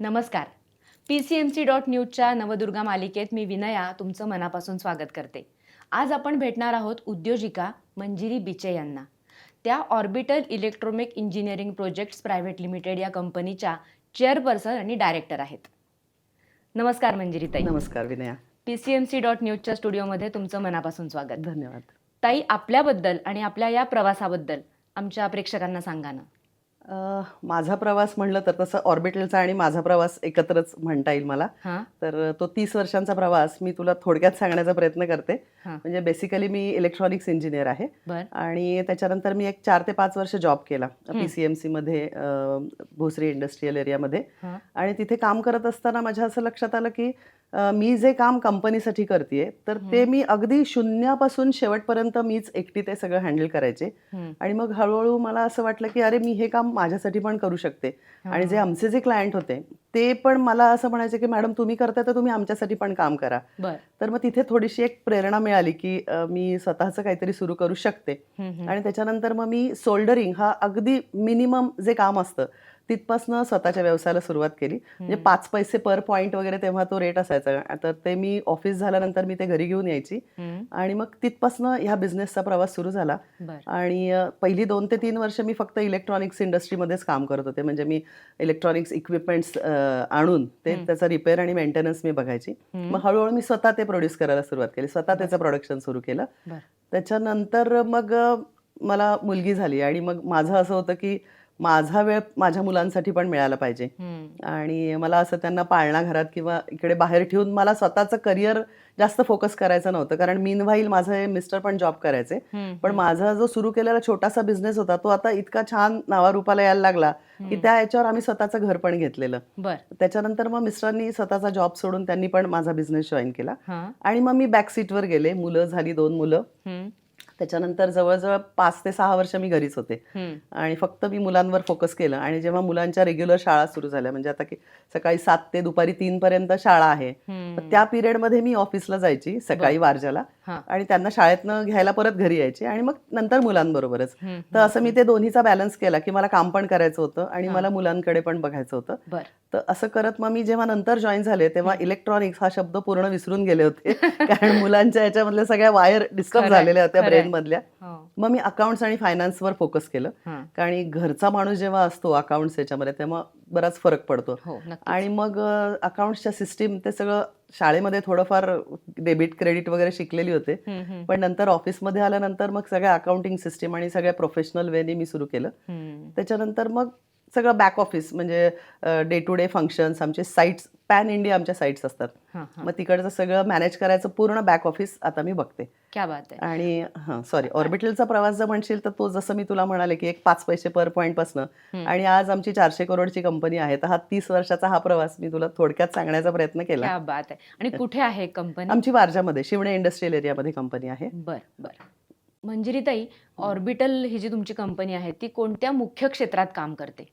नमस्कार. P C M C dot न्यूजच्या नवदुर्गा मालिकेत मी विनया तुमचं मनापासून स्वागत करते. आज आपण भेटणार आहोत उद्योजिका मंजिरी बिचे यांना. त्या orbital electronic engineering projects private limited या कंपनीच्या चेअरपर्सन आणि डायरेक्टर आहेत. नमस्कार मंजिरी ताई. नमस्कार Vinaya. P C M C dot न्यूजच्या स्टुडिओमध्ये तुमचं मनापासून स्वागत. धन्यवाद. ताई आपल्याबद्दल आणि आपल्या या प्रवासाबद्दल आमच्या प्रेक्षकांना सांगा ना. माझा प्रवास म्हणलं तर तसं ऑर्बिटलचा आणि माझा प्रवास एकत्रच म्हणता येईल मला. तर तो तीस वर्षांचा प्रवास मी तुला थोडक्यात सांगण्याचा प्रयत्न करते. म्हणजे बेसिकली मी इलेक्ट्रॉनिक्स इंजिनियर आहे. आणि त्याच्यानंतर मी एक चार ते पाच वर्ष जॉब केला. पी सी एम सीमध्ये भोसरी इंडस्ट्रीयल एरियामध्ये आणि तिथे काम करत असताना माझ्या असं लक्षात आलं की मी जे काम कंपनीसाठी करते तर ते. मी अगदी शून्यापासून शेवटपर्यंत मीच एकटी ते सगळं हँडल करायचे. आणि मग हळूहळू मला असं वाटलं की अरे मी हे काम माझ्यासाठी पण करू शकते आणि जे. आमचे जे क्लायंट होते ते पण मला असं म्हणायचे की मॅडम तुम्ही करताय तर तुम्ही आमच्यासाठी पण काम करा तर मग तिथे थोडीशी एक प्रेरणा मिळाली की मी स्वतःचं काहीतरी सुरू करू शकते. आणि त्याच्यानंतर मग मी सोल्डरिंग हा अगदी मिनिमम जे काम असतं तिथपासनं स्वतःच्या व्यवसायाला सुरुवात केली. म्हणजे. पाच पैसे पर पॉईंट वगैरे तेव्हा तो रेट असायचा. तर ते मी ऑफिस झाल्यानंतर मी ते घरी घेऊन यायची. आणि मग तिथपासनं ह्या बिझनेसचा प्रवास सुरू झाला. आणि पहिली दोन ते तीन वर्ष मी फक्त इलेक्ट्रॉनिक्स इंडस्ट्रीमध्येच काम करत होते. म्हणजे मी इलेक्ट्रॉनिक्स इक्विपमेंट्स आणून ते. त्याचा रिपेअर आणि मेंटेनन्स मी बघायची. मग हळूहळू मी स्वतः ते प्रोड्यूस करायला सुरुवात केली. स्वतः त्याचं प्रोडक्शन सुरू केलं. त्याच्यानंतर मग मला मुलगी झाली. आणि मग माझं असं होतं की माझा वेळ माझ्या मुलांसाठी पण मिळाला पाहिजे. आणि मला असं त्यांना पाळणा घरात किंवा इकडे बाहेर ठेवून मला स्वतःचं करिअर जास्त फोकस करायचं नव्हतं. कारण मीनवाईल माझे मिस्टर पण जॉब करायचे. पण माझा जो सुरू केलेला छोटासा बिझनेस होता तो आता इतका छान नावारूपाला यायला लागला की. त्या याच्यावर आम्ही स्वतःचं घर पण घेतलेलं. त्याच्यानंतर मग मिस्टरांनी स्वतःचा जॉब सोडून त्यांनी पण माझा बिझनेस जॉईन केला. आणि मग मी बॅक सीटवर गेले. मुलं झाली दोन मुलं. त्याच्यानंतर जवळजवळ पाच ते सहा वर्ष मी घरीच होते. आणि फक्त मी मुलांवर फोकस केलं. आणि जेव्हा मुलांच्या रेग्युलर शाळा सुरू झाल्या म्हणजे आता की सकाळी सात ते दुपारी तीन पर्यंत शाळा आहे. त्या पिरियडमध्ये मी ऑफिसला जायची सकाळी वारजाला. आणि त्यांना शाळेतनं घ्यायला परत घरी यायची आणि मग नंतर मुलांबरोबरच. तर असं मी ते दोन्हीचा बॅलन्स केला की मला काम पण करायचं होतं आणि. मला मुलांकडे पण बघायचं होतं. तर असं करत मग मी जेव्हा नंतर जॉईन झाले तेव्हा इलेक्ट्रॉनिक्स हा शब्द पूर्ण विसरून गेले होते. कारण मुलांच्या याच्यामधल्या सगळ्या वायर डिस्टर्ब झालेल्या होत्या मधल्या हो. मग मी अकाउंट्स आणि फायनान्सवर फोकस केलं. कारण घरचा माणूस जेव्हा असतो अकाउंट्स याच्यामध्ये तेव्हा बराच फरक पडतो हो. आणि मग अकाउंट्सच्या सिस्टीम ते सगळं शाळेमध्ये थोडंफार डेबिट क्रेडिट वगैरे शिकलेली होते. पण नंतर ऑफिसमध्ये आल्यानंतर मग सगळ्या अकाउंटिंग सिस्टीम आणि सगळ्या प्रोफेशनल वेनी मी सुरू केलं. त्याच्यानंतर मग सगळं बॅक ऑफिस म्हणजे डे टू डे फंक्शन्स आमचे साईट्स पॅन इंडिया आमच्या साईट्स असतात. मग तिकडचं सगळं मॅनेज करायचं पूर्ण बॅक ऑफिस आता मी बघते. क्या बात आहे. आणि हां सॉरी ऑर्बिटलचा प्रवास जर म्हणशील तर तो जसं मी तुला म्हणाले की एक पाच पैसे पर पॉईंट पासनं. हं. आणि आज आमची चारशे करोडची कंपनी आहे तर हा तीस वर्षाचा हा प्रवास मी तुला थोडक्यात सांगण्याचा प्रयत्न केला. क्या बात आहे. आणि कुठे आहे कंपनी आमची वारजामध्ये शिवणे इंडस्ट्रियल एरियामध्ये कंपनी आहे. बर बर. मंजिरीताई ऑर्बिटल ही जी तुमची कंपनी आहे ती कोणत्या मुख्य क्षेत्रात काम करते?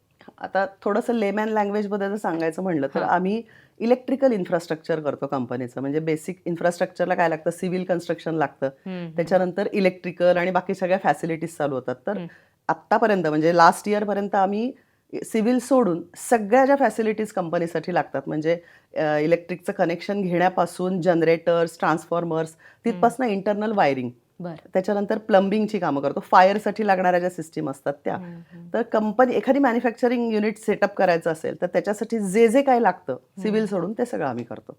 आता थोडंसं लेमॅन लँग्वेजमध्ये जर सांगायचं म्हणलं तर. आम्ही इलेक्ट्रिकल इन्फ्रास्ट्रक्चर करतो कंपनीचं म्हणजे बेसिक इन्फ्रास्ट्रक्चरला काय लागतं सिव्हिल कन्स्ट्रक्शन लागतं. त्याच्यानंतर इलेक्ट्रिकल आणि बाकी सगळ्या फॅसिलिटीज चालू होतात तर. आत्तापर्यंत म्हणजे लास्ट इयरपर्यंत आम्ही सिव्हिल सोडून सगळ्या ज्या फॅसिलिटीज कंपनीसाठी लागतात म्हणजे इलेक्ट्रिकचं कनेक्शन घेण्यापासून जनरेटर्स ट्रान्सफॉर्मर्स तिथपासून इंटरनल वायरिंग त्याच्यानंतर प्लंबिंगची कामं करतो. फायरसाठी लागणाऱ्या ज्या सिस्टीम असतात त्या. तर कंपनी एखादी मॅन्युफॅक्चरिंग युनिट सेटअप करायचं असेल तर त्याच्यासाठी जे जे काही लागतं सिव्हिल सोडून ते सगळं आम्ही करतो.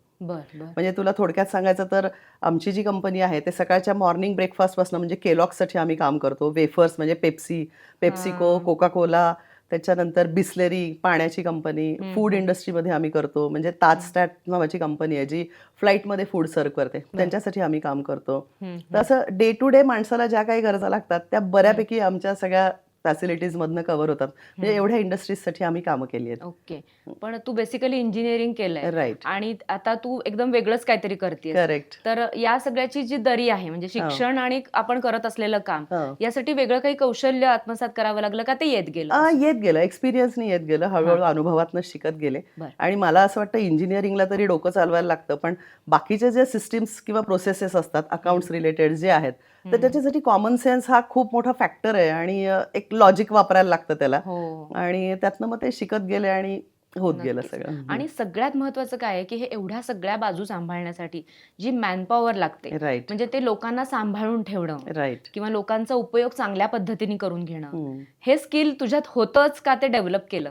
म्हणजे तुला थोडक्यात सांगायचं तर आमची जी कंपनी आहे ते सकाळच्या मॉर्निंग ब्रेकफास्टपासून म्हणजे केलॉक्ससाठी आम्ही काम करतो. वेफर्स म्हणजे पेप्सी पेप्सिको. कोका कोला त्याच्यानंतर बिस्लेरी पाण्याची कंपनी फूड. इंडस्ट्रीमध्ये आम्ही करतो. म्हणजे ताजस्टॅट नावाची कंपनी आहे जी फ्लाईटमध्ये फूड सर्व करते. त्यांच्यासाठी आम्ही काम करतो. तर असं डे टू डे माणसाला ज्या काही गरजा लागतात त्या बऱ्यापैकी आमच्या सगळ्या फॅसिलिटीज मधनं कव्हर होतात. म्हणजे. एवढ्या इंडस्ट्रीजसाठी आम्ही कामं केली आहेत. ओके. पण तू बेसिकली इंजिनिअरिंग केलंय. राईट आणि आता तू एकदम वेगळंच काहीतरी करतेस. करेक्ट तर या सगळ्याची जी दरी आहे म्हणजे शिक्षण आणि आपण करत असलेलं काम यासाठी वेगळं काही कौशल्य आत्मसात करावं लागलं का? ते येत गेलं येत गेलं. एक्सपिरियन्सनी येत गेलं. हळूहळू अनुभवातनं शिकत गेले. आणि मला असं वाटतं इंजिनिअरिंगला तरी डोकं चालवायला लागतं. पण बाकीचे जे सिस्टीम्स किंवा प्रोसेसेस असतात अकाउंट्स रिलेटेड जे आहेत तर. त्याच्यासाठी कॉमन सेन्स हा खूप मोठा फॅक्टर आहे आणि एक लॉजिक वापरायला लागतं त्याला हो आणि त्यातनं मग ते शिकत गेले आणि होत गेलं. सगळं. आणि सगळ्यात महत्वाचं काय आहे की हे एवढ्या सगळ्या बाजू सांभाळण्यासाठी जी मॅनपॉवर लागते राईट म्हणजे ते लोकांना सांभाळून ठेवणं राईट किंवा लोकांचा उपयोग चांगल्या पद्धतीने करून घेणं. हे स्किल तुझ्यात होतच का ते डेव्हलप केलं?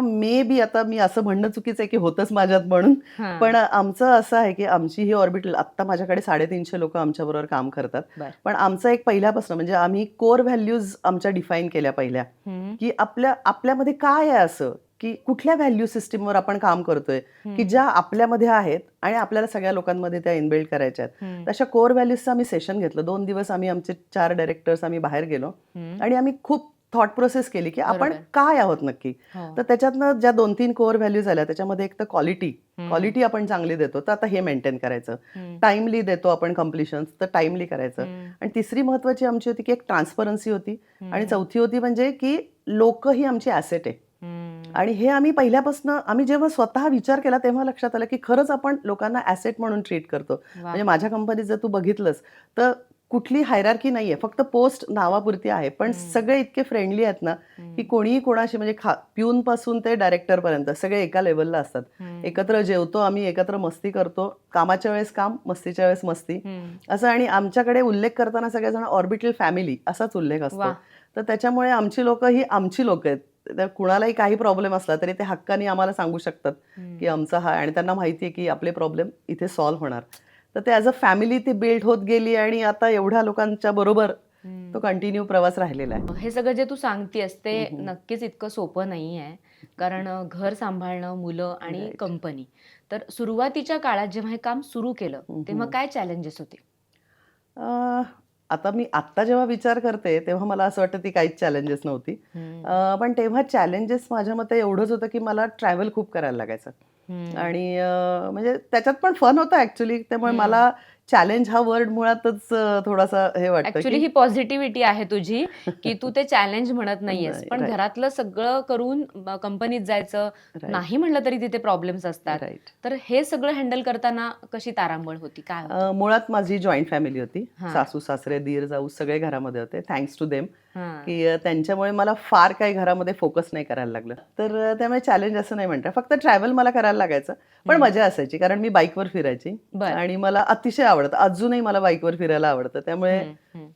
मे बी आता मी असं म्हणणं चुकीचं आहे की होतच माझ्यात म्हणून. पण आमचं असं आहे की आमची ही ऑर्बिटल आत्ता माझ्याकडे साडेतीनशे लोक आमच्याबरोबर काम करतात. पण आमचं एक पहिल्यापासून म्हणजे आम्ही कोर व्हॅल्यूज आमच्या डिफाईन केल्या पहिल्या. की आपल्या आपल्यामध्ये काय आहे असं? की कुठल्या व्हॅल्यू सिस्टीमवर आपण काम करतोय की ज्या आपल्यामध्ये आहेत आणि आपल्याला सगळ्या लोकांमध्ये त्या इनबिल्ड करायच्या आहेत. तशा कोर व्हॅल्यूजचं आम्ही सेशन घेतलं. दोन दिवस आम्ही आमचे चार डायरेक्टर्स आम्ही बाहेर गेलो आणि आम्ही खूप थॉट प्रोसेस केली की आपण. काय आहोत नक्की? हो. तर त्याच्यातनं ज्या दोन तीन कोर व्हॅल्यूज आल्या त्याच्यामध्ये एक तर क्वालिटी क्वालिटी आपण चांगली देतो तर आता हे मेंटेन करायचं. टाइमली देतो आपण कम्प्लिशन्स तर टाइमली करायचं. आणि तिसरी महत्वाची आमची होती की एक ट्रान्सपरन्सी होती. आणि चौथी होती म्हणजे की लोक ही आमची ॲसेट आहे. आणि हे आम्ही पहिल्यापासून आम्ही जेव्हा स्वतः विचार केला तेव्हा लक्षात आलं की खरंच आपण लोकांना ॲसेट म्हणून ट्रीट करतो. म्हणजे माझ्या कंपनीत जर तू बघितलंस तर कुठली हायरार्की नाहीये फक्त पोस्ट नावापुरती आहे. पण. सगळे इतके फ्रेंडली आहेत ना की कोणीही कोणाशी म्हणजे खा पिऊन पासून ते डायरेक्टर पर्यंत सगळे एका लेवलला असतात. एकत्र जेवतो आम्ही एकत्र मस्ती करतो. कामाच्या वेळेस काम मस्तीच्या वेळेस मस्ती. असं आणि आमच्याकडे उल्लेख करताना सगळेजण ऑर्बिटल फॅमिली असाच उल्लेख असतो. तर त्याच्यामुळे आमची लोक ही आमची लोक आहेत. कुणालाही काही प्रॉब्लेम असला तरी ते हक्काने आम्हाला सांगू शकतात की आमचा हा आणि त्यांना माहिती आहे की आपले प्रॉब्लेम इथे सॉल्व्ह होणार तर ते ॲज अ फॅमिली ती बिल्ड होत गेली आणि आता एवढ्या लोकांच्या बरोबर. तो कंटिन्यू प्रवास राहिलेला आहे हे सगळं जे तू सांगतेस ते. नक्कीच इतकं सोपं नाही आहे कारण घर सांभाळणं मुलं आणि. कंपनी तर सुरुवातीच्या काळात जेव्हा हे काम सुरू केलं. तेव्हा काय चॅलेंजेस होते आता मी आत्ता जेव्हा विचार करते तेव्हा मला असं वाटतं ती काहीच चॅलेंजेस नव्हती. पण तेव्हा चॅलेंजेस माझ्या मते एवढंच होतं की मला ट्रॅव्हल खूप करायला लागायचं. आणि म्हणजे त्याच्यात पण फन होतं ऍक्च्युली त्यामुळे. मला चॅलेंज हा वर्ड मुळातच थोडासा हे वाटतं ऍक्च्युली ही पॉझिटिव्हिटी आहे तुझी की तू ते चॅलेंज म्हणत नाहीयेस नाही, पण. घरातलं सगळं करून कंपनीत जायचं नाही म्हणलं तरी तिथे प्रॉब्लेम्स असतात तर हे सगळं हँडल करताना कशी तारांबळ होती काय? मुळात माझी जॉईंट फॅमिली होती. सासू सासरे दीर जाऊ सगळे घरामध्ये होते थँक्स टू देम. की त्यांच्यामुळे मला फार काही घरामध्ये फोकस नाही करायला लागलं. तर त्यामुळे चॅलेंज असं नाही म्हणतात फक्त ट्रॅव्हल मला करायला लागायचं. पण. मजा असायची कारण मी बाईकवर फिरायची. आणि मला अतिशय आवडतं. अजूनही मला बाईकवर फिरायला आवडतं. त्यामुळे.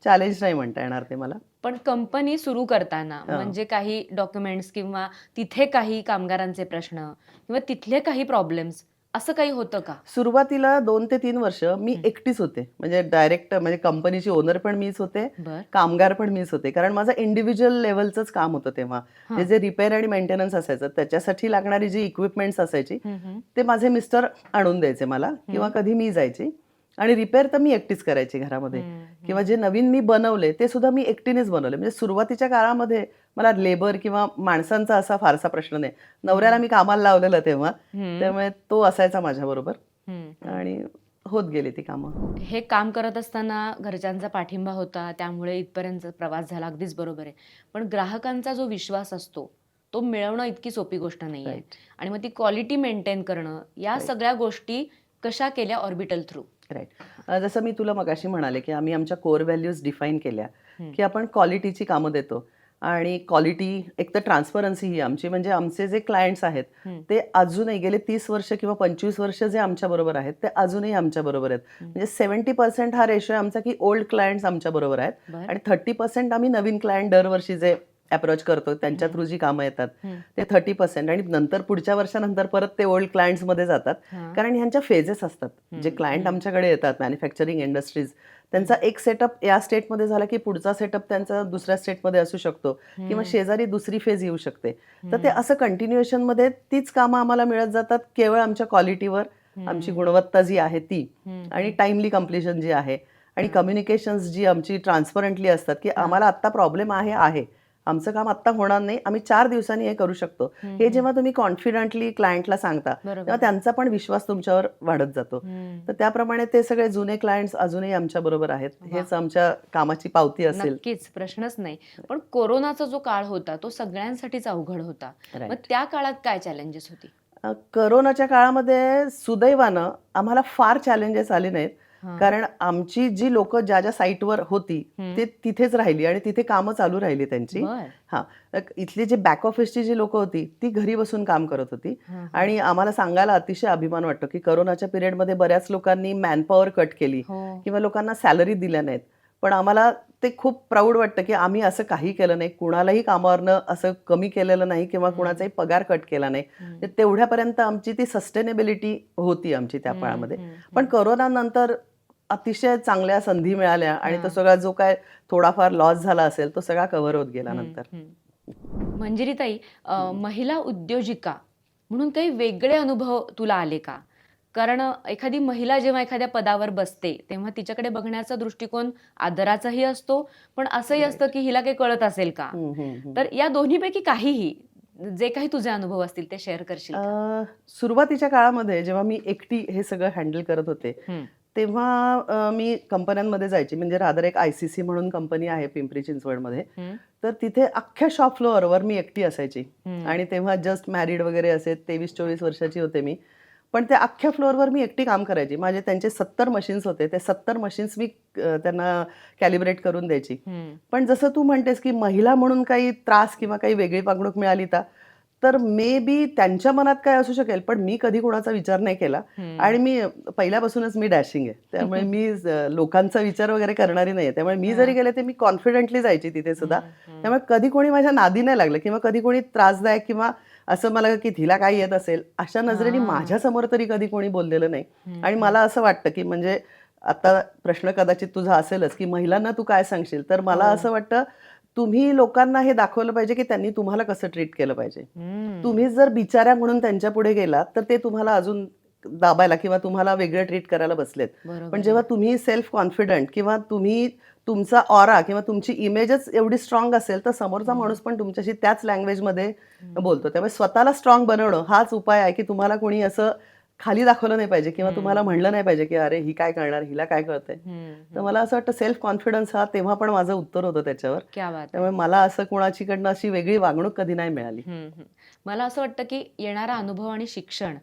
चॅलेंज नाही म्हणता येणार ते मला. पण कंपनी सुरू करताना. म्हणजे काही डॉक्युमेंट्स किंवा तिथे काही कामगारांचे प्रश्न किंवा तिथले काही प्रॉब्लेम्स असं काही होतं का? सुरुवातीला दोन ते तीन वर्ष मी. एकटीच होते. म्हणजे डायरेक्ट म्हणजे कंपनीची ओनर पण मीच होते कामगार पण मीच होते. कारण माझं इंडिव्हिज्युअल लेवलचंच काम होतं तेव्हा. म्हणजे जे रिपेअर आणि मेंटेनन्स असायचं त्याच्यासाठी लागणारी जी इक्विपमेंट्स असायची. ते माझे मिस्टर आणून द्यायचे मला किंवा कधी मी जायची. आणि रिपेअर तर मी एकटीच करायची घरामध्ये. किंवा जे नवीन मी बनवले ते सुद्धा मी एकटीनेच बनवले. म्हणजे सुरुवातीच्या काळामध्ये मला लेबर किंवा माणसांचा असा फारसा प्रश्न नाही. नवऱ्याला मी कामाला लावलेलं तेव्हा. त्यामुळे तो असायचा माझ्याबरोबर. आणि होत गेली ती कामं. हे काम करत असताना घरच्यांचा पाठिंबा होता त्यामुळे इथपर्यंत प्रवास झाला. अगदीच बरोबर आहे. पण ग्राहकांचा जो विश्वास असतो तो मिळवणं इतकी सोपी गोष्ट नाही आहे आणि मग ती क्वालिटी मेंटेन करणं या. सगळ्या गोष्टी कशा केल्या ऑर्बिटल थ्रू राईट जसं मी तुला मगाशी म्हणाले की आम्ही आमच्या कोर व्हॅल्यूज डिफाईन केल्या. की आपण क्वालिटीची कामं देतो आणि क्वालिटी एक तर ट्रान्सपरन्सी ही आमची म्हणजे आमचे जे क्लायंट्स आहेत. ते अजूनही गेले तीस वर्ष किंवा पंचवीस वर्ष जे आमच्या बरोबर आहेत ते अजूनही आमच्या बरोबर आहेत. म्हणजे सेव्हन्टी पर्सेंट हा रेशो आहे आमचा की ओल्ड क्लायंट्स आमच्या बरोबर आहेत आणि थर्टी पर्सेंट आम्ही नवीन क्लायंट दरवर्षी जे अप्रोच करतो त्यांच्या. थ्रू जी कामं येतात. ते थर्टी पर्सेंट आणि नंतर पुढच्या वर्षानंतर परत ते ओल्ड क्लायंट्समध्ये जातात. कारण ह्यांच्या फेजेस असतात जे क्लायंट. आमच्याकडे येतात मॅन्युफॅक्चरिंग इंडस्ट्रीज त्यांचा एक सेटअप या स्टेटमध्ये झाला की पुढचा सेटअप त्यांचा दुसऱ्या स्टेटमध्ये असू शकतो किंवा. शेजारी दुसरी फेज येऊ शकते तर ते. असं कंटिन्युएशनमध्ये तीच कामं आम्हाला मिळत जातात केवळ आमच्या क्वालिटीवर आमची. गुणवत्ता जी आहे ती. आणि टाइमली कम्प्लिशन जी आहे आणि हम्म. कम्युनिकेशन्स जी आमची ट्रान्सपरंटली असतात की. आम्हाला आत्ता प्रॉब्लेम आहे आहे आमचं काम आत्ता होणार नाही आम्ही चार दिवसांनी हे करू शकतो. हे जेव्हा तुम्ही कॉन्फिडंटली क्लायंटला सांगता तेव्हा त्यांचा पण विश्वास तुमच्यावर वाढत जातो. तर त्याप्रमाणे ते सगळे जुने क्लायंट्स अजूनही आमच्या बरोबर आहेत. हेच आमच्या कामाची पावती असेल नक्कीच प्रश्नच नाही पण कोरोनाचा जो काळ होता तो सगळ्यांसाठीच अवघड होता मग. त्या काळात काय चॅलेंजेस होती करोनाच्या काळामध्ये सुदैवानं आम्हाला फार चॅलेंजेस आले नाहीत. कारण आमची जी लोक ज्या ज्या साईटवर होती. ते तिथेच राहिली आणि तिथे कामं चालू राहिली त्यांची. हा. इथली जी बॅक ऑफिसची जी लोक होती ती घरी बसून काम करत होती. आणि आम्हाला सांगायला अतिशय अभिमान वाटतो की करोनाच्या पिरियडमध्ये बऱ्याच लोकांनी मॅनपॉवर कट केली हो. किंवा लोकांना सॅलरी दिल्या नाहीत. पण आम्हाला ते खूप प्राऊड वाटतं की आम्ही असं काही केलं नाही कुणालाही कामावरनं असं कमी केलेलं नाही किंवा कुणाचाही पगार कट केला नाही. तेवढ्यापर्यंत आमची ती सस्टेनेबिलिटी होती आमची त्या काळामध्ये पण करोना नंतर अतिशय चांगल्या संधी मिळाल्या आणि तो. सगळा जो काय थोडाफार लॉस झाला असेल तो सगळा कव्हर होत गेला नंतर. मंजिरीताई महिला उद्योजिका म्हणून काही वेगळे अनुभव तुला आले का कारण एखादी महिला जेव्हा एखाद्या पदावर बसते तेव्हा तिच्याकडे बघण्याचा दृष्टिकोन आदराचाही असतो पण असंही. असतं की हिला काही कळत असेल का. तर या दोन्हीपैकी काहीही जे काही तुझे अनुभव असतील ते शेअर करशील सुरुवातीच्या काळामध्ये जेव्हा मी एकटी हे सगळं हँडल करत होते. तेव्हा मी कंपन्यांमध्ये जायची. म्हणजे रादर एक आय सी सी म्हणून कंपनी आहे पिंपरी चिंचवडमध्ये. तर तिथे अख्ख्या शॉप फ्लोअरवर मी एकटी असायची. आणि तेव्हा जस्ट मॅरिड वगैरे असे तेवीस चोवीस वर्षाची होते मी. पण त्या अख्ख्या फ्लोअरवर मी एकटी काम करायची. माझे त्यांचे सत्तर मशीन्स होते. ते सत्तर मशीन्स मी त्यांना कॅलिब्रेट करून द्यायची. पण जसं तू म्हणतेस की महिला म्हणून काही त्रास किंवा काही वेगळी वागणूक मिळाली का? तर मे बी त्यांच्या मनात काय असू शकेल पण मी कधी कोणाचा विचार नाही केला. आणि मी पहिल्यापासूनच मी डॅशिंग आहे त्यामुळे मी लोकांचा विचार वगैरे करणारी नाही त्यामुळे मी जरी गेले ते मी कॉन्फिडेंटली जायची तिथे सुद्धा. त्यामुळे कधी कोणी माझ्या नादी नाही लागलं किंवा कधी कोणी त्रासदायक किंवा असं मला की तिला काय येत असेल अशा नजरेने. माझ्यासमोर तरी कधी कोणी बोललेलं नाही. आणि मला असं वाटतं की म्हणजे आता प्रश्न कदाचित तुझा असेलच की महिलांना तू काय सांगशील तर मला हो. असं वाटतं तुम्ही लोकांना हे दाखवलं पाहिजे की त्यांनी तुम्हाला कसं ट्रीट केलं पाहिजे. तुम्ही जर बिचाऱ्या म्हणून त्यांच्या पुढे गेलात तर ते तुम्हाला अजून दाबायला किंवा तुम्हाला वेगळं ट्रीट करायला बसलेत. पण. जेव्हा तुम्ही सेल्फ कॉन्फिडंट किंवा तुम्ही तुमचा ऑरा किंवा तुमची इमेजच एवढी स्ट्रॉंग असेल तर समोरचा माणूस पण तुमच्याशी त्याच लँग्वेजमध्ये बोलतो. त्यामुळे स्वतःला स्ट्रॉंग बनवणं हाच उपाय आहे की तुम्हाला कोणी असं खाली दाखवलं नाही पाहिजे किंवा तुम्हाला म्हणलं नाही पाहिजे की अरे ही काय करणार हिला काय कळतंय. तर मला असं वाटतं सेल्फ कॉन्फिडन्स हा तेव्हा पण माझं उत्तर होतं त्याच्यावर क्या बात आहे. त्यामुळे मला असं कोणाचीकडनं अशी वेगळी वागणूक कधी नाही मिळाली. मला असं वाटतं की येणारा अनुभव आणि शिक्षण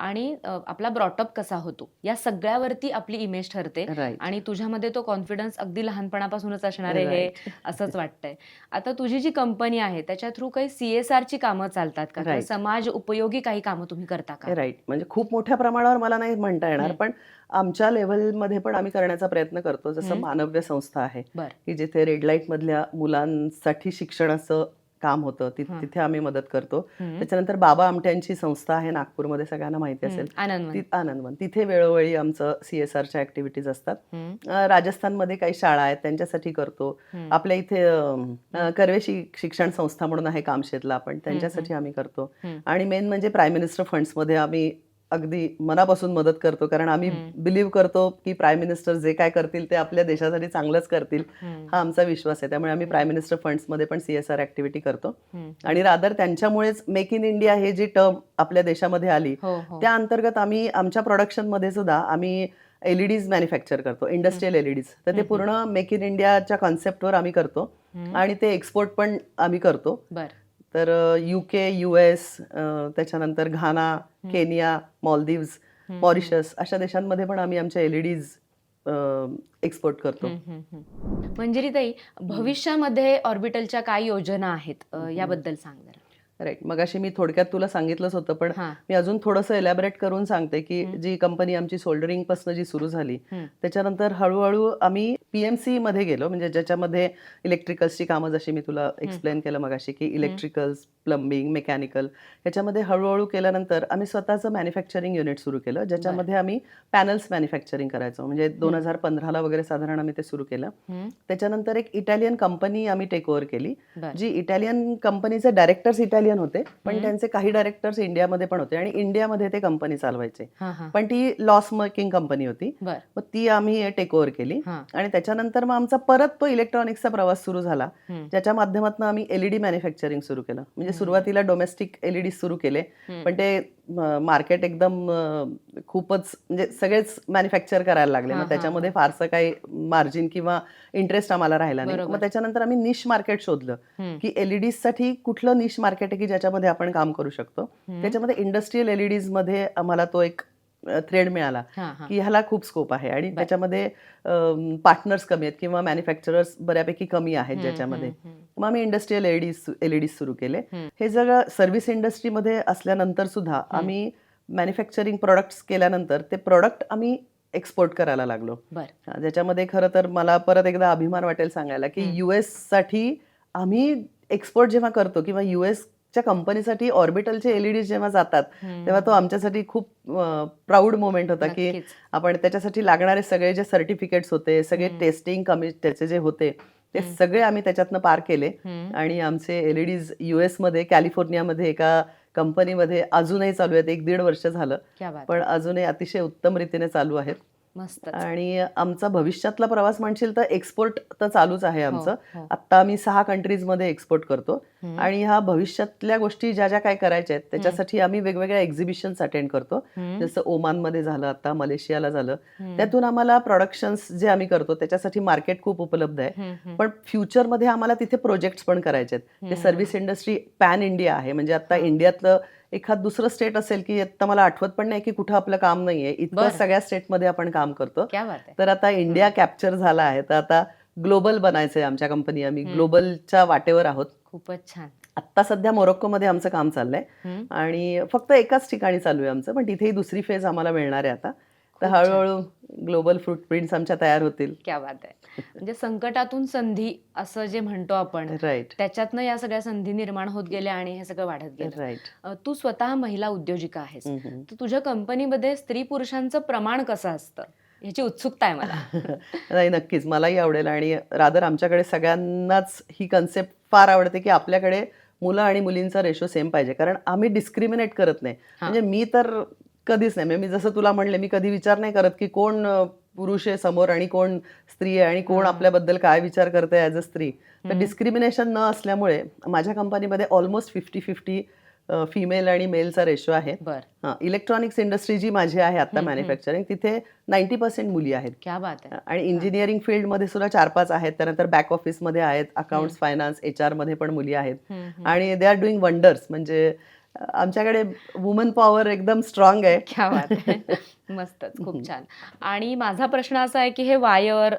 आणि आपला ब्रॉटअप कसा होतो या सगळ्यावरती आपली इमेज ठरते आणि तुझ्यामध्ये तो कॉन्फिडन्स अगदी लहानपणापासूनच असणार आहे हे असंच वाटतंय. आता तुझी जी कंपनी आहे त्याच्या थ्रू काही सीएसआर ची कामं चालतात का. समाज उपयोगी काही कामं तुम्ही करता का? राईट म्हणजे खूप मोठ्या प्रमाणावर मला नाही म्हणता येणार. पण आमच्या लेवलमध्ये पण आम्ही करण्याचा प्रयत्न करतो. जसं. मानव्य संस्था आहे बर. की जिथे रेड लाइट मधल्या मुलांसाठी शिक्षणाचं काम होतं ति- हां. तिथे आम्ही मदत करतो हम्म. त्याच्यानंतर बाबा आमट्यांची संस्था आहे नागपूरमध्ये सगळ्यांना माहिती असेल हम्म. आनंदवन ती आनंदवन तिथे वेळोवेळी आमचं सी एस आरच्या ऍक्टिव्हिटीज असतात हम्म. अं, राजस्थानमध्ये काही शाळा आहेत त्यांच्यासाठी करतो हम्म. आपल्या इथे अं, अं, कर्वे शि- शिक्षण संस्था म्हणून आहे कामशेतला आपण त्यांच्यासाठी आम्ही करतो हम्म. आणि मेन म्हणजे प्राईम मिनिस्टर फंड्समध्ये आम्ही अगदी मनापासून मदत करतो कारण आम्ही. बिलीव्ह करतो की प्राईम मिनिस्टर जे काय करतील ते आपल्या देशासाठी चांगलंच करतील. हा आमचा विश्वास आहे त्यामुळे आम्ही प्राईम मिनिस्टर फंड्समध्ये पण सी एस आर ऍक्टिव्हिटी करतो. आणि रादर त्यांच्यामुळेच मेक इन इंडिया हे जी टर्म आपल्या देशामध्ये आली हो हो त्या अंतर्गत आम्ही आमच्या प्रोडक्शनमध्ये सुद्धा आम्ही एलईडीज मॅन्युफॅक्चर करतो इंडस्ट्रियल एलईडीज तर ते. पूर्ण मेक इन इंडियाच्या कॉन्सेप्टवर आम्ही करतो. आणि ते एक्सपोर्ट पण आम्ही करतो बर तर यू के यू एस त्याच्यानंतर घाना केनिया मॉलदीव्स. मॉरिशस अशा देशांमध्ये पण आम्ही आमच्या एलईडीज एक्सपोर्ट करतो. हम्म, हम्म. मंजिरीताई भविष्यामध्ये ऑर्बिटलच्या काय योजना आहेत? याबद्दल सांग जरा. राईट मग अशी मी थोडक्यात तुला सांगितलंच होतं पण मी अजून थोडंसं एलॅबरेट करून सांगते की. जी कंपनी आमची सोल्डरिंगपासून जी सुरू झाली. त्याच्यानंतर हळूहळू आम्ही पीएमसी मध्ये गेलो म्हणजे ज्याच्यामध्ये इलेक्ट्रिकल्सची कामं जशी मी तुला एक्सप्लेन केलं मगाशी की इलेक्ट्रिकल्स प्लंबिंग मेकॅनिकल ह्याच्यामध्ये हळूहळू केल्यानंतर आम्ही स्वतःचं मॅन्युफॅक्चरिंग युनिट सुरू केलं ज्याच्यामध्ये आम्ही पॅनल्स मॅन्युफॅक्चरिंग करायचो. म्हणजे दोन हजार पंधराला वगैरे साधारण आम्ही ते सुरू केलं. त्याच्यानंतर एक इटालियन कंपनी आम्ही टेक ओव्हर केली जी इटालियन कंपनीचे डायरेक्टर्स इटालियन होते पण. त्यांचे काही डायरेक्टर्स इंडियामध्ये पण होते आणि इंडियामध्ये ते कंपनी चालवायचे पण ती लॉस मेकिंग कंपनी होती मग ती आम्ही टेक ओव्हर केली आणि त्याच्यानंतर मग आमचा परत तो इलेक्ट्रॉनिक्सचा प्रवास सुरू झाला. ज्याच्या माध्यमातून आम्ही एलईडी मॅन्युफॅक्चरिंग सुरू केलं म्हणजे. सुरुवातीला डोमेस्टिक एलईडी सुरू केले. पण ते मार्केट एकदम खूपच म्हणजे सगळेच मॅन्युफॅक्चर करायला लागले मग त्याच्यामध्ये फारसं काही मार्जिन किंवा इंटरेस्ट आम्हाला राहिला नाही. मग त्याच्यानंतर आम्ही निश मार्केट शोधलं. की एलईडीजसाठी कुठलं निश मार्केट आहे की ज्याच्यामध्ये आपण काम करू शकतो. त्याच्यामध्ये इंडस्ट्रीयल एलईडीजमध्ये आम्हाला तो एक थ्रेड मिळाला की ह्याला खूप स्कोप आहे आणि. त्याच्यामध्ये पार्टनर्स कमी आहेत किंवा मॅन्युफॅक्चरर्स बऱ्यापैकी कमी आहेत ज्याच्यामध्ये. मग आम्ही इंडस्ट्रीयल एलईडी एलईडी सुरू केले. हे सगळं सर्व्हिस इंडस्ट्रीमध्ये असल्यानंतर सुद्धा आम्ही मॅन्युफॅक्चरिंग प्रोडक्ट्स केल्यानंतर ते प्रोडक्ट आम्ही एक्सपोर्ट करायला लागलो ज्याच्यामध्ये खरं तर मला परत एकदा अभिमान वाटेल सांगायला की. युएससाठी आम्ही एक्सपोर्ट जेव्हा करतो किंवा युएस च्या कंपनीसाठी ऑर्बिटलचे एलईडी जेव्हा जातात. तेव्हा तो आमच्यासाठी खूप प्राऊड मोमेंट होता की. आपण त्याच्यासाठी लागणारे सगळे जे सर्टिफिकेट्स होते सगळे. टेस्टिंग कमी त्याचे जे होते ते. सगळे आम्ही त्याच्यातनं पार केले. आणि आमचे एलईडीज युएसमध्ये कॅलिफोर्नियामध्ये एका कंपनीमध्ये अजूनही चालू आहेत एक दीड वर्ष झालं पण अजूनही अतिशय उत्तम रीतीने चालू आहेत मस्त आणि आमचा भविष्यातला प्रवास म्हणशील तर एक्सपोर्ट तर चालूच आहे आमचं हो. आता आम्ही सहा कंट्रीजमध्ये एक्सपोर्ट करतो. आणि ह्या भविष्यातल्या गोष्टी ज्या ज्या काय करायच्या आहेत त्याच्यासाठी आम्ही वेगवेगळ्या एक्झिबिशन्स अटेंड करतो. जसं ओमानमध्ये झालं आता मलेशियाला झालं. त्यातून आम्हाला प्रोडक्शन्स जे आम्ही करतो त्याच्यासाठी मार्केट खूप उपलब्ध आहे. पण फ्युचरमध्ये आम्हाला तिथे प्रोजेक्ट्स पण करायचे आहेत ते. सर्व्हिस इंडस्ट्री पॅन इंडिया आहे म्हणजे आता हा. इंडियातलं एखाद दुसरं स्टेट असेल की आता मला आठवत पण नाही की कुठं आपलं काम नाहीये. इतकं. सगळ्या स्टेटमध्ये आपण काम करतो. तर आता इंडिया कॅप्चर झाला आहे. तर आता ग्लोबल बनायचंय आमच्या कंपनी आम्ही. ग्लोबलच्या वाटेवर आहोत. खूपच छान. आत्ता सध्या मोरोक्कोमध्ये आमचं काम चाललंय. आणि फक्त एकाच ठिकाणी चालू आहे आमचं. पण तिथेही दुसरी फेज आम्हाला मिळणार आहे आता. तर. हळूहळू ग्लोबल फुटप्रिंट्स आमच्या तयार होतील. क्या बात आहे. म्हणजे संकटातून संधी असं जे म्हणतो आपण राईट त्याच्यातनं या सगळ्या संधी निर्माण होत गेल्या आणि हे सगळं वाढत गेलं. राईट तू स्वतः महिला उद्योजिका आहेस. तर तुझ्या कंपनीमध्ये स्त्री पुरुषांचं प्रमाण कसं असतं? ह्याची उत्सुकता आहे मला. नाही नक्कीच. मलाही आवडेल. आणि रादर आमच्याकडे सगळ्यांनाच ही कन्सेप्ट फार आवडते की आपल्याकडे मुलं आणि मुलींचा रेशो सेम पाहिजे. कारण आम्ही डिस्क्रिमिनेट करत नाही. म्हणजे मी तर कधीच नाही. म्हणजे मी जसं तुला म्हणले मी कधी विचार नाही करत की कोण पुरुष आहे समोर आणि कोण स्त्री आहे आणि कोण. आपल्याबद्दल काय विचार करते ॲज अ स्त्री. तर. डिस्क्रिमिनेशन न असल्यामुळे माझ्या कंपनीमध्ये ऑलमोस्ट फिफ्टी फिफ्टी फिमेल आणि मेलचा रेशो आहे. इलेक्ट्रॉनिक्स इंडस्ट्री जी माझी आहे आता. मॅन्युफॅक्चरिंग तिथे नाईन्टी पर्सेंट मुली आहेत. क्या बात आहे. आणि इंजिनिअरिंग फील्डमध्ये सुद्धा चार पाच आहेत. त्यानंतर बॅक ऑफिसमध्ये आहेत अकाउंट्स फायनान्स एच मध्ये पण मुली आहेत. आणि दे आर डुईंग वंडर्स म्हणजे आमच्याकडे वुमन पॉवर एकदम स्ट्रॉंग आहे. क्या बात आहे. मस्तच खूप छान. आणि माझा प्रश्न असा आहे की हे वायर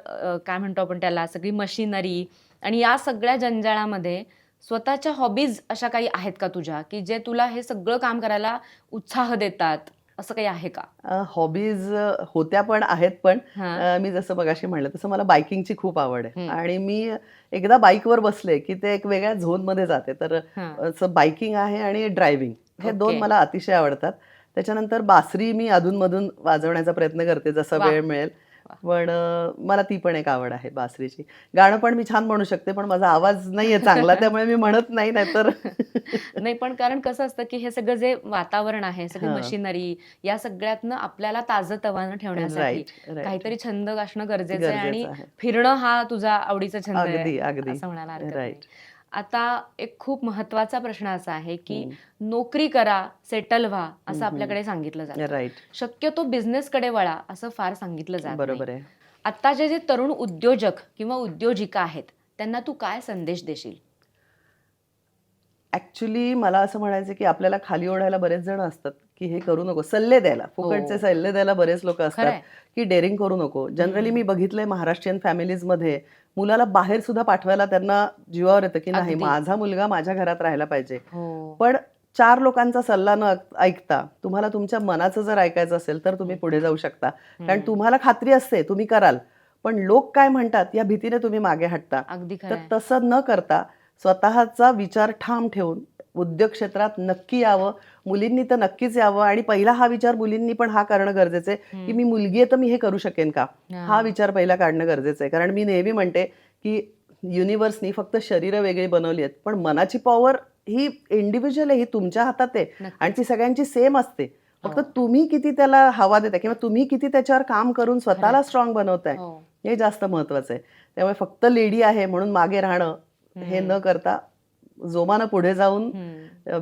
काय म्हणतो आपण त्याला सगळी मशिनरी आणि या सगळ्या जंजाळामध्ये स्वतःच्या हॉबीज अशा काही आहेत का तुझ्या? की जे तुला हे सगळं काम करायला उत्साह देतात? असं काही आहे का हॉबीज होत्या पण आहेत पण मी जसं मगाशी म्हणलं तसं मला बायकिंगची खूप आवड आहे. आणि मी एकदा बाईकवर बसले की ते एक वेगळ्या झोनमध्ये जाते तर. असं बायकिंग आहे आणि ड्रायव्हिंग हे दोन. मला अतिशय आवडतात त्याच्यानंतर बासरी मी अधूनमधून वाजवण्याचा प्रयत्न करते जसा. वेळ मिळेल. पण मला ती पण एक आवड आहे बासरीची. गाणं पण मी छान म्हणू शकते पण माझा आवाज नाहीये चांगला त्यामुळे मी म्हणत नाही नाहीतर नाही पण कारण कसं असतं की हे सगळं जे वातावरण आहे सगळी. मशिनरी या सगळ्यातनं आपल्याला ताजं तवानं ठेवण्यासाठी काहीतरी छंद असणं गरजेचं आहे आणि फिरणं हा तुझा आवडीचा छंद अगदी आहे अगदी असं म्हणायला हरकत आता एक खूप महत्त्वाचा प्रश्न असा आहे की नोकरी करा सेटल व्हा असं. आपल्याकडे सांगितलं जातं राईट शक्यतो बिझनेसकडे वळा असं फार सांगितलं जात बरोबर. आहे आत्ताचे जे तरुण उद्योजक किंवा उद्योजिका आहेत त्यांना तू काय संदेश देशील ऍक्च्युली मला असं म्हणायचं की आपल्याला खाली ओढायला बरेच जण असतात की हे करू नको सल्ले द्यायला फुकटचे हो. सल्ले द्यायला बरेच लोक असतात की डेअरिंग करू नको जनरली. मी बघितलंय महाराष्ट्रीयन फॅमिलीजमध्ये मुलाला बाहेर सुद्धा पाठवायला त्यांना जीवावर येतं की नाही. माझा मुलगा माझ्या घरात राहायला पाहिजे. हो. पण चार लोकांचा सल्ला न ऐकता तुम्हाला तुमच्या मनाचं जर ऐकायचं असेल तर तुम्ही पुढे जाऊ शकता. कारण. तुम्हाला खात्री असते तुम्ही कराल. पण लोक काय म्हणतात या भीतीने तुम्ही मागे हटता. तर तसं न करता स्वतःचा विचार ठाम ठेवून उद्योग क्षेत्रात नक्की यावं. मुलींनी तर नक्कीच यावं. आणि पहिला हा विचार मुलींनी पण हा करणं गरजेचं आहे की मी मुलगी आहे तर मी हे करू शकेन का? हा. विचार पहिला काढणं गरजेचं आहे. कारण मी नेहमी म्हणते की युनिव्हर्सनी फक्त शरीरं वेगळी बनवली आहेत. पण मनाची पॉवर ही इंडिव्हिज्युअल आहे ही तुमच्या हातात आहे. आणि ती सगळ्यांची सेम असते. फक्त हो. तुम्ही किती त्याला हवा देताय किंवा तुम्ही किती त्याच्यावर काम करून स्वतःला स्ट्रॉंग बनवताय हो. हे जास्त महत्वाचं आहे. त्यामुळे फक्त लेडी आहे म्हणून मागे राहणं हे न करता जोमानं पुढे जाऊन.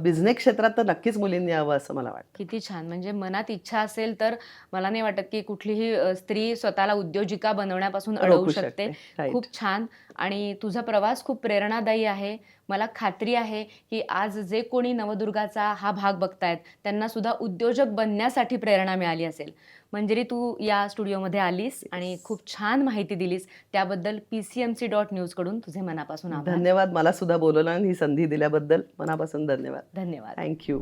बिझनेस क्षेत्रात तर नक्कीच मुलींनी यावं असं मला वाटतं. किती छान. म्हणजे मनात इच्छा असेल तर मला नाही वाटत की कुठलीही स्त्री स्वतःला उद्योजिका बनवण्यापासून अडवू शकते. खूप छान. आणि तुझा प्रवास खूप प्रेरणादायी आहे. मला खात्री आहे की आज जे कोणी नवदुर्गाचा हा भाग बघतायत त्यांना सुद्धा उद्योजक बनण्यासाठी प्रेरणा मिळाली असेल. मंजिरी तू या स्टुडिओमध्ये आलीस आणि खूप छान माहिती दिलीस. त्याबद्दल P C M C dot न्यूजकडून तुझे मनापासून धन्यवाद. मला सुद्धा बोलवलं आणि ही संधी दिल्याबद्दल मनापासून धन्यवाद. धन्यवाद. थँक्यू